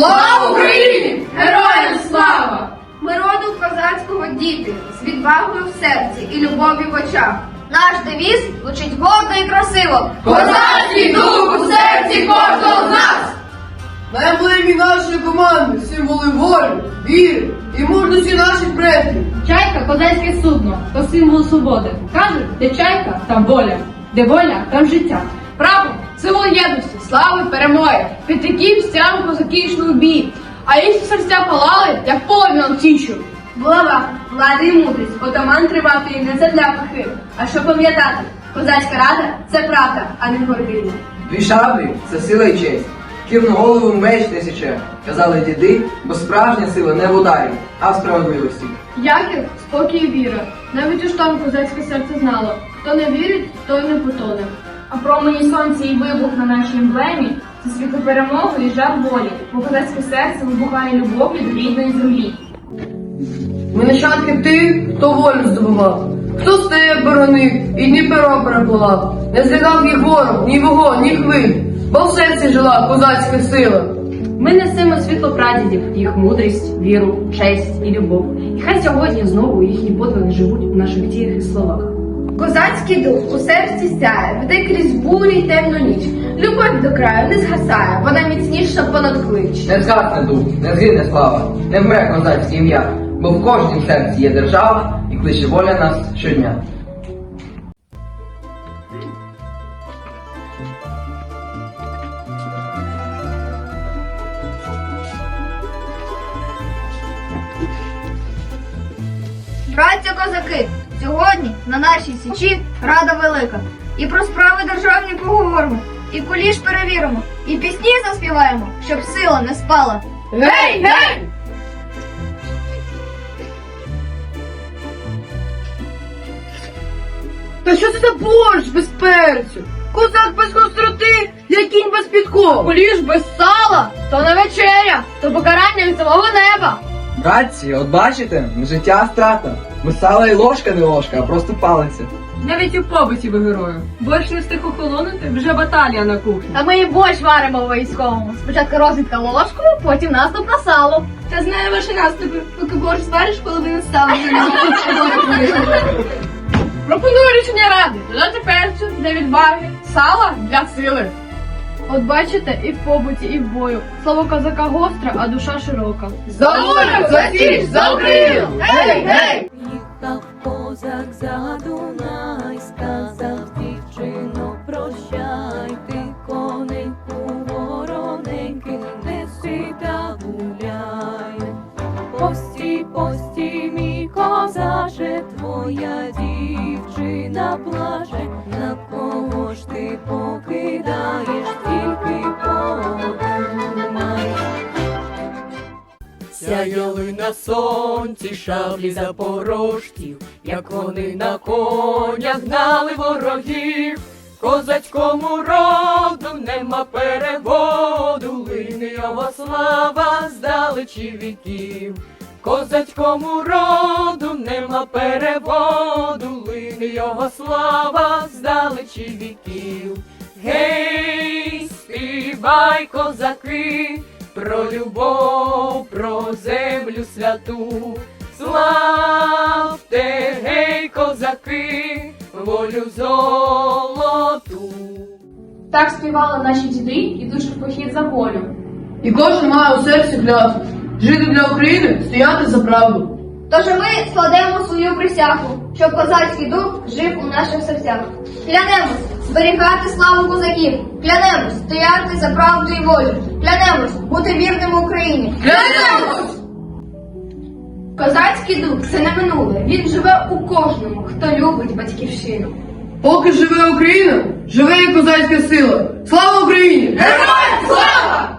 Слава Україні! Героям слава! Ми роду козацького діти, з відвагою в серці і любов'ю в очах. Наш девіз звучить гордо і красиво. Козацький дух у серці кожного з нас! На емблемі нашої команди символи волі, віри і мужності наших предків. Чайка козацьке судно, то символ свободи. Кажуть, де чайка, там воля, де воля, там життя. Прапор символ єдності, слави, перемоги. Під таким стягом козаки йшли у бій, а їхні серця палали, як полум'ям тічу. Булава, влада і мудрість, отаман тривати і не задля пахи. А що пам'ятати? Козацька рада це правда, а не гординя. Дві шаблі це сила і честь. Кірну голову меч не січе, казали діди, бо справжня сила не в ударі, а в справедливості. Яків спокій і віра. Навіть у шторм козацьке серце знало. Хто не вірить, той не потоне. А промені сонця і вибух на нашій емблемі це світло перемоги і жар волі, бо козацьке серце вибухає любов'ю до рідної землі. Ми нащадки тих, хто волю здобував, хто степ боронив і Дніпро перепливав. Не злякав їх ворог, ні вогонь, ні хвиль, бо в серці жила козацька сила. Ми несемо світло прадідів, їх мудрість, віру, честь і любов. І хай сьогодні знову їхні подвиги живуть у наших діях і словах. Козацький дух у серці сяє, веде крізь бурі й темну ніч. Любов до краю не згасає, вона міцніша понад клич. Не згасне дух, не згине слава, не вмре козацьке ім'я, бо в кожнім серці є держава і кличе воля нас щодня. Браття козаки, сьогодні на нашій січі рада велика. І про справи державні поговоримо, і куліш перевіримо, і пісні заспіваємо, щоб сила не спала. Гей, гей! Та що це за борщ без перцю? Козак без гостроти, як кінь без підков. Куліш без сала, то не вечеря, то покарання від самого неба. Братці, от бачите, життя страта. Бо сала і ложка не ложка, а просто палиця. Навіть у побуті ви герою. Борщ не встиг охолонути, вже баталія на кухні. Та ми і борщ варимо в військовому. Спочатку розвідка ложкою, потім наступ на сало. Та знаю ваші наступи. Поки борщ звариш, половину ставиш. Пропоную рішення ради. Додати перцю для відваги, сала для сили. От бачите, і в побуті, і в бою. Слово козака гостре, а душа широка. За волю, за січ, за Україну! Гей, гей! Козак за Сяяли на сонці шаблі запорожців, як вони на конях гнали ворогів, козацькому роду нема переводу, лине його слава здалечі віків. Козацькому роду нема переводу, лине його слава здалечі віків. Гей, співай, козаки, про любов, святу. Славте, гей, козаки, волю золоту. Так співали наші діди, ідучи в похід за волю. І кожен має у серці клятву. Жити для України, стояти за правду. Тож ми складемо свою присягу, щоб козацький дух жив у наших серцях. Клянемось зберігати славу козаків, клянемось стояти за правду і волю, клянемось бути вірними Україні. Клянемось! Козацький дух це не минуле. Він живе у кожному, хто любить батьківщину. Поки живе Україна, живе і козацька сила. Слава Україні! Героям слава!